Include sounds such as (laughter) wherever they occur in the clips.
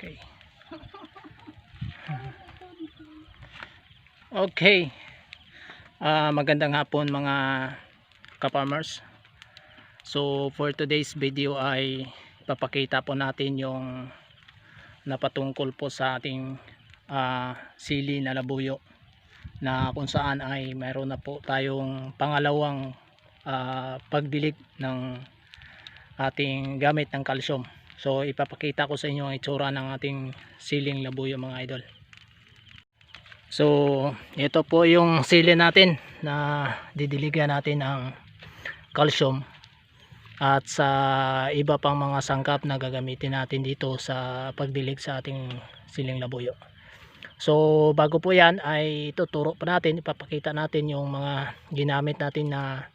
Okay. Okay. Ah, magandang hapon mga ka-farmers. So for today's video ay papakita po natin yung napatungkol po sa ating ah, sili na labuyo na kung saan ay mayroon na po tayong pangalawang ah, pagdilig ng ating gamit ng calcium. So ipapakita ko sa inyo ang itsura ng ating siling labuyo mga idol. So ito po yung sili natin na didiligan natin ng calcium at sa iba pang mga sangkap na gagamitin natin dito sa pagdilig sa ating siling labuyo. So bago po yan ay tuturo pa natin, ipapakita natin yung mga ginamit natin na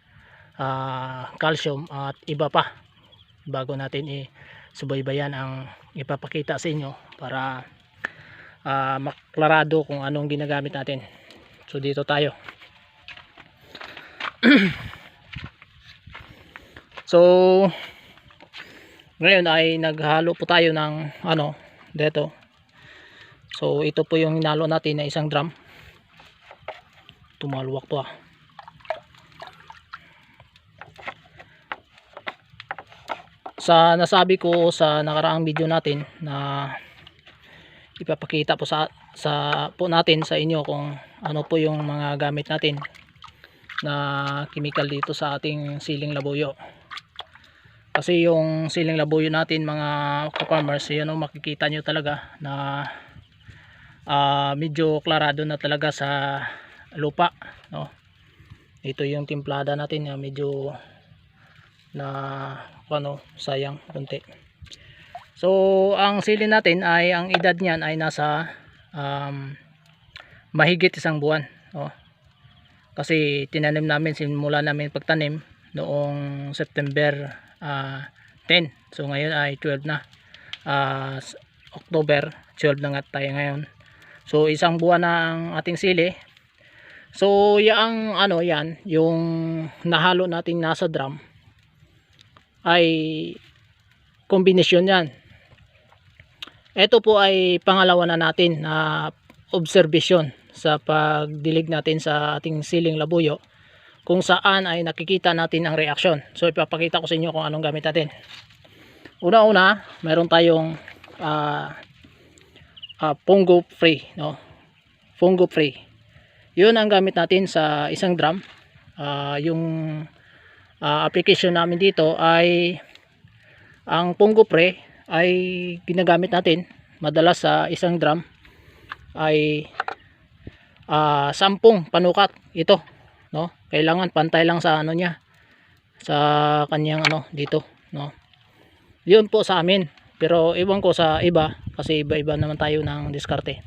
ah, calcium at iba pa bago natin i-subaybayan ang ipapakita sa inyo para ah, maklarado kung anong ginagamit natin. So dito tayo. (clears throat) so ngayon ay naghalo po tayo ng ano dito So ito po yung hinalo natin na isang drum. Tumaluwak to ah. Sa nasabi ko sa nakaraang video natin na ipapakita po sa sa po natin sa inyo kung ano po yung mga gamit natin na chemical dito sa ating siling labuyo. Kasi yung siling labuyo natin mga ka-farmers, yun ang makikita nyo talaga na ah, medyo klarado na talaga sa lupa no ito yung timplada natin na medyo na ano sayang konti. So ang sili natin ay ang edad niyan ay nasa um, mahigit isang buwan no? kasi tinanim namin simula namin pagtanim noong September ah, 10 so ngayon ay 12 na. S- October 12 na nga tayo ngayon. So isang buwan na ang ating sili. So yang ano yan, yung nahalo nating nasa drum ay kombinasyon yan. Ito po ay pangalawa na natin na observation sa pagdilig natin sa ating siling labuyo kung saan ay nakikita natin ang reaksyon. So ipapakita ko sa inyo kung anong gamit natin. Una-una, meron tayong ah uh, fungo free no fungo free yun ang gamit natin sa isang drum Ah, yung ah, application namin dito ay ang fungo free ay ginagamit natin madalas sa isang drum ay ah, sampung panukat ito no? Kailangan pantay lang sa ano niya sa kanyang ano dito no? Yun po sa amin pero iwan ko sa iba kasi iba-iba naman tayo ng diskarte.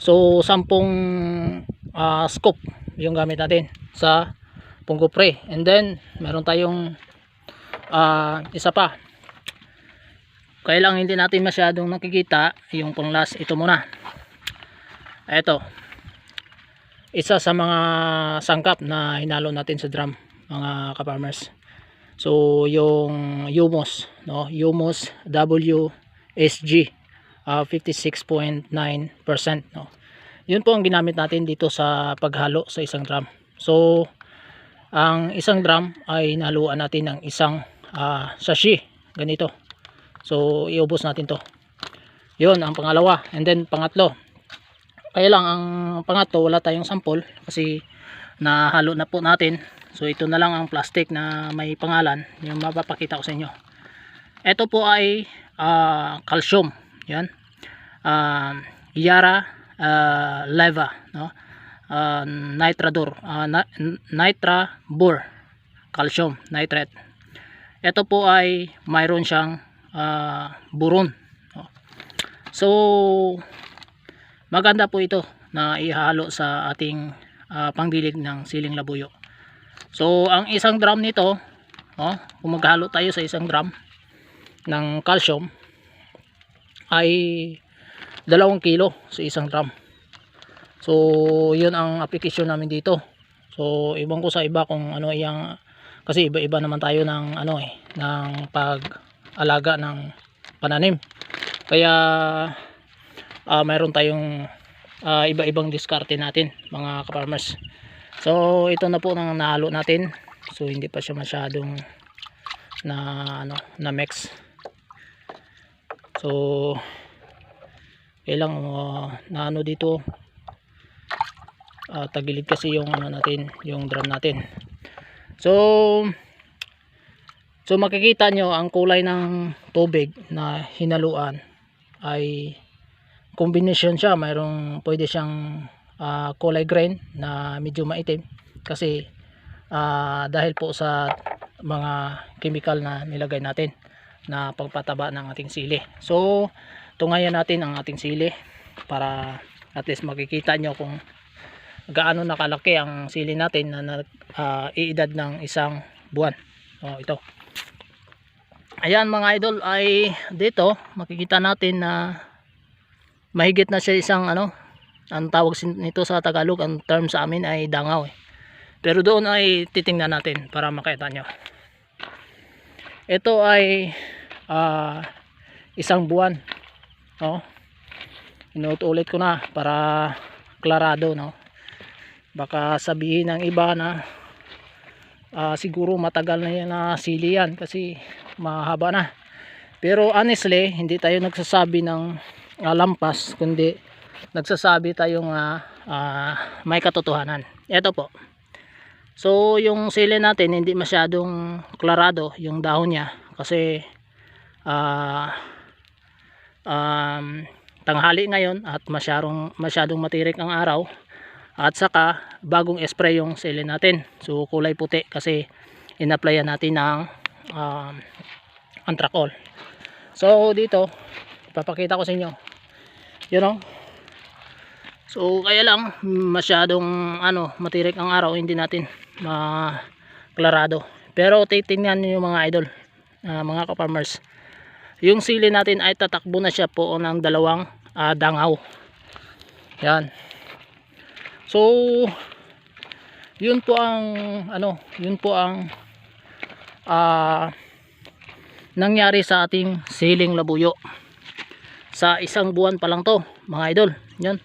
So sampung ah, scoop yung gamit natin sa Pungo Pre and then meron tayong ah, isa pa kaya lang hindi natin masyadong nakikita yung pang last ito muna eto isa sa mga sangkap na hinalo natin sa drum mga ka-farmers So yung Umos, no? Umos WSG uh, 56.9%, no. Yun po ang ginamit natin dito sa paghalo sa isang drum. So ang isang drum ay naluan natin ng isang uh, sashi, ganito. So iubos natin to. Yun ang pangalawa and then pangatlo. Kaya lang ang pangatlo wala tayong sample kasi nahalo na po natin So ito na lang ang plastic na may pangalan yung mapapakita ko sa inyo. Ito po ay ah, calcium. Yan. Uh, Yara ah, Leva, no? Ah, nitrador, uh, nitra bor calcium nitrate. Ito po ay mayroon siyang ah, buron. So maganda po ito na ihalo sa ating ah, pangdilig ng siling labuyo. So, ang isang drum nito, oh, kung maghalo tayo sa isang drum ng calcium, ay dalawang kilo sa isang drum. So, yun ang application namin dito. So, ibang ko sa iba kung ano yung, kasi iba-iba naman tayo ng ano eh, ng pag-alaga ng pananim. kaya ah, mayroon tayong ah, iba-ibang diskarte natin mga ka-farmers so ito na po nang nahalo natin so hindi pa siya masyadong na ano na mix so kailang uh, na ano dito ah, tagilid kasi yung ano natin yung drum natin. So so makikita nyo ang kulay ng tubig na hinaluan ay combination siya. Mayroong pwede siyang ah, kulay green na medyo maitim. Kasi ah, dahil po sa mga chemical na nilagay natin na pagpataba ng ating sili. So tungayan natin ang ating sili para at least makikita nyo kung gaano nakalaki ang sili natin na nag ah, iedad ng isang buwan. Oh, ito. Ayan mga idol ay dito makikita natin na mahigit na siya isang ano ang tawag nito sa Tagalog ang term sa amin ay dangaw eh. pero doon ay titingnan natin para makita nyo. Ito ay ah, isang buwan. No inuulit ko na para klarado no baka sabihin ng iba na ah, siguro matagal na yan na sili yan kasi mahaba na. Pero honestly hindi tayo nagsasabi ng ah, lampas kundi nagsasabi tayong ah, ah, may katotohanan. Ito po. So yung sili natin hindi masyadong klarado yung dahon niya kasi ah um, tanghali ngayon at masyadong, masyadong matirik ang araw at saka bagong spray yung sili natin. So kulay puti kasi inapplyan natin ng um, antrakol so dito ipapakita ko sa inyo. You know so kaya lang masyadong ano matirik ang araw hindi natin maklarado. Pero titingnan niyo mga idol ah, mga ka-farmers. Yung sili natin ay tatakbo na siya po ng dalawang ah, dangaw. Yan so yun po ang ano yun po ang ah, nangyari sa ating siling labuyo. Sa isang buwan pa lang to mga idol. Yan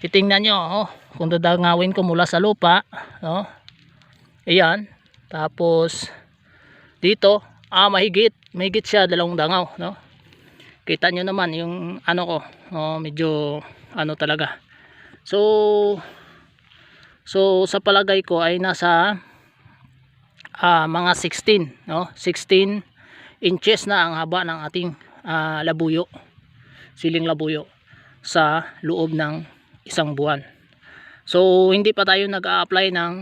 titingnan nyo oh, kung dadangawin ko mula sa lupa no? ayan. Tapos dito ah mahigit mahigit siya dalawang dangaw no? Kita nyo naman yung ano ko oh, medyo ano talaga. So so sa palagay ko ay nasa ah, mga 16 no? 16 inches na ang haba ng ating ah, labuyo siling labuyo sa loob ng isang buwan. So hindi pa tayo nag-a-apply ng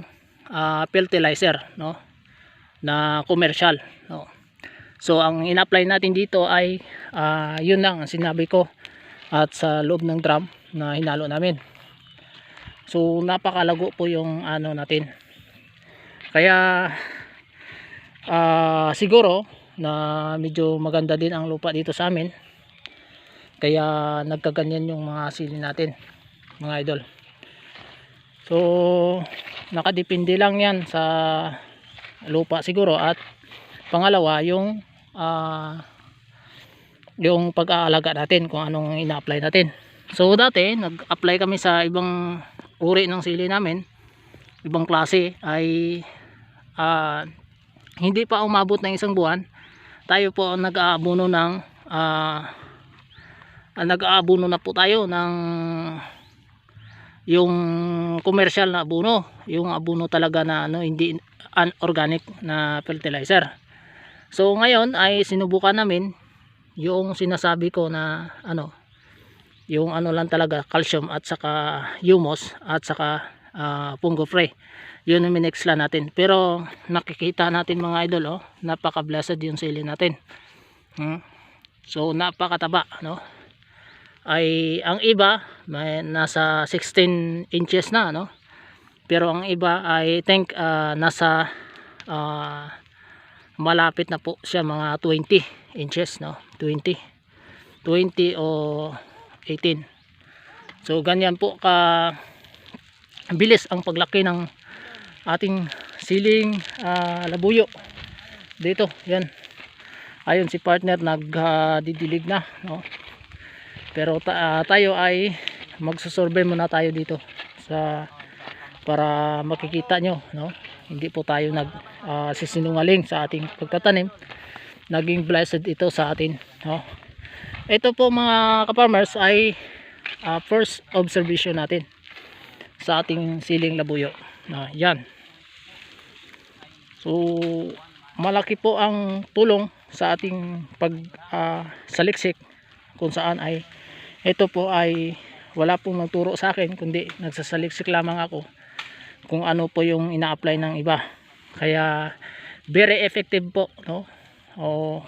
ah, fertilizer no? Na commercial no? So ang in-apply natin dito ay ah, yun lang ang sinabi ko at sa loob ng drum na hinalo namin. So napakalago po yung ano natin. Kaya ah, siguro na medyo maganda din ang lupa dito sa amin. Kaya nagkaganyan yung mga sili natin, mga idol. So nakadepende lang yan sa lupa siguro at pangalawa yung ah, yung pag-aalaga natin kung anong ina-apply natin so dati nag-apply kami sa ibang uri ng sili namin ibang klase ay ah, hindi pa umabot ng isang buwan tayo po ang nag-aabuno ng ah, nag-aabuno na po tayo ng yung commercial na abuno yung abuno talaga na ano hindi unorganic na fertilizer. So ngayon ay sinubukan namin yung sinasabi ko na ano yung ano lang talaga calcium at saka humus at saka uh, fungo free yun ang minix lang natin. Pero nakikita natin mga idol oh, napaka blessed yung sili natin. Hmm? so napakataba no? Ay ang iba may nasa 16 inches na no? Pero ang iba ay think ah, nasa ah, malapit na po siya mga 20 inches no? 20 20 o 18 so ganyan po ka bilis ang paglaki ng ating siling ah, labuyo. Dito yan. Ayun si partner nagdidilig na no? Pero ta- ah, tayo ay magsusurvey muna tayo dito sa para makikita nyo no? Hindi po tayo nag ah, sisinungaling sa ating pagtatanim. Naging blessed ito sa atin no ito po mga kaparmers ay ah, first observation natin sa ating siling labuyo. Na yan. So malaki po ang tulong sa ating pag ah, saliksik kung saan ay ito po ay wala pong nagturo sa akin kundi nagsasaliksik lamang ako kung ano po yung ina-apply ng iba. Kaya very effective po no? O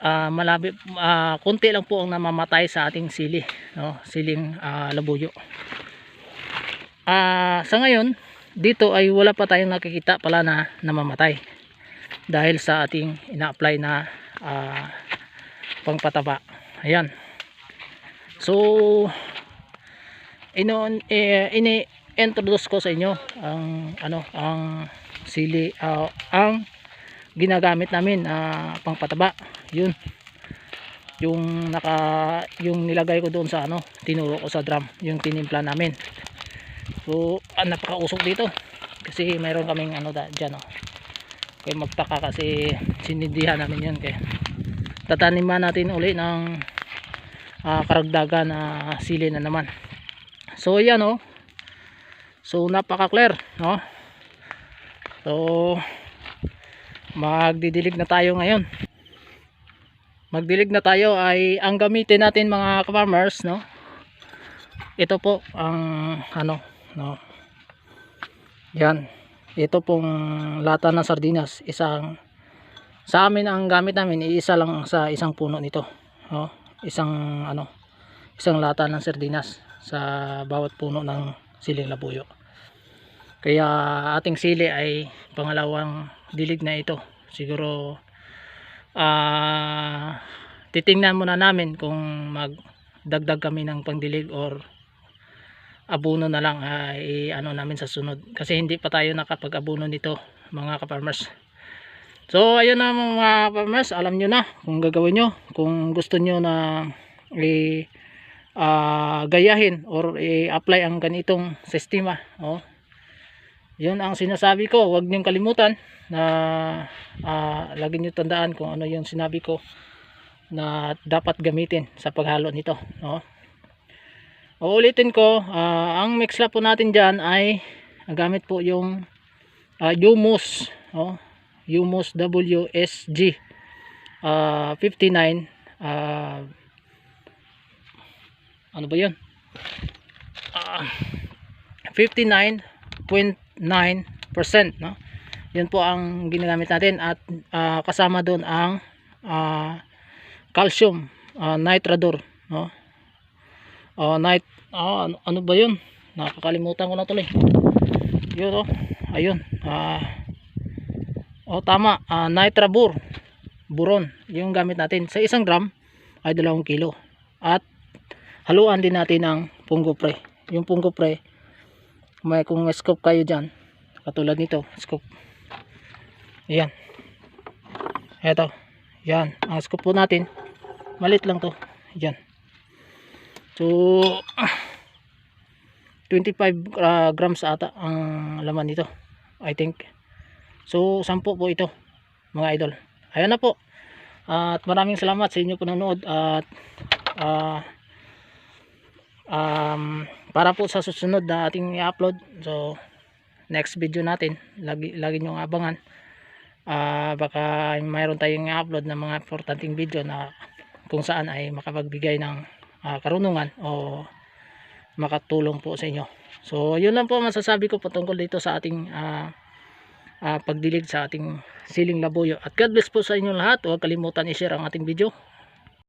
ah malabi ah, konti lang po ang namamatay sa ating sili no? Siling ah, labuyo. Ah sa ngayon dito ay wala pa tayong nakikita pala na namamatay dahil sa ating ina-apply na ah, pangpataba. Ayan. So ino eh, ini introduce ko sa inyo ang ano ang sili ah, ang ginagamit namin na pangpataba. Yun. Yung naka yung nilagay ko doon sa ano tinuro ko sa drum yung tinimpla namin. So ah, napakausok dito. Kasi mayroon kaming ano da, dyan oh. kaya magtaka kasi sinindihan namin yun kaya tataniman natin uli ng ah, karagdagan na sili na naman. So yan oh. So napaka clear no so magdidilig na tayo ngayon. Magdilig na tayo ay ang gamitin natin mga farmers no? Ito po ang ano no? Yan. Ito pong lata ng sardinas. Isang sa amin ang gamit namin iisa lang sa isang puno nito no? isang ano isang lata ng sardinas sa bawat puno ng siling labuyo. Kaya ating sili ay pangalawang dilig na ito. Siguro ah titingnan muna namin kung magdagdag kami ng pangdilig or abono na lang ay ano namin sa sunod. Kasi hindi pa tayo nakapag-abono nito mga ka-farmers. So ayun na mga farmers alam nyo na kung gagawin nyo. Kung gusto nyo na i ah, gayahin or i-apply ang ganitong sistema oh. Yun ang sinasabi ko. Huwag niyong kalimutan na ah, lagi niyo tandaan kung ano yung sinabi ko na dapat gamitin sa paghalo nito no? Uulitin ko ah, ang mix po natin dyan ay gamit po yung uh, Humus oh, Humus WSG ah, 59 ah, ano ba yun? Ah, 59.9% no? Yun po ang ginagamit natin at ah, kasama doon ang ah, calcium ah, nitrador no? Oh nit ah, ano, ano ba yun? Nakakalimutan ko na tuloy. Yun oh. Ayun ah. Oh tama ah, nitrabur buron yung gamit natin. Sa isang gram ay 2 kilo at haluan din natin ng pungo pre. Yung pungo pre may kung scoop kayo dyan. Katulad nito scoop ayan. Eto. Yan ang scoop po natin malit lang to. Yan so (clears throat) ah, 25 ah, grams ata ang laman nito I think. So 10 po ito mga idol. Ayan na po. At maraming salamat sa inyo panonood at ah, um, para po sa susunod na ating i-upload. So next video natin. Lagi, lagi nyo abangan. Ah, baka mayroon tayong i-upload ng mga importanteng video na kung saan ay makapagbigay ng ah, karunungan o makatulong po sa inyo. So yun lang po masasabi ko patungkol dito sa ating ah, ah, pagdilig sa ating siling labuyo. At God bless po sa inyo lahat. Huwag kalimutan i-share ang ating video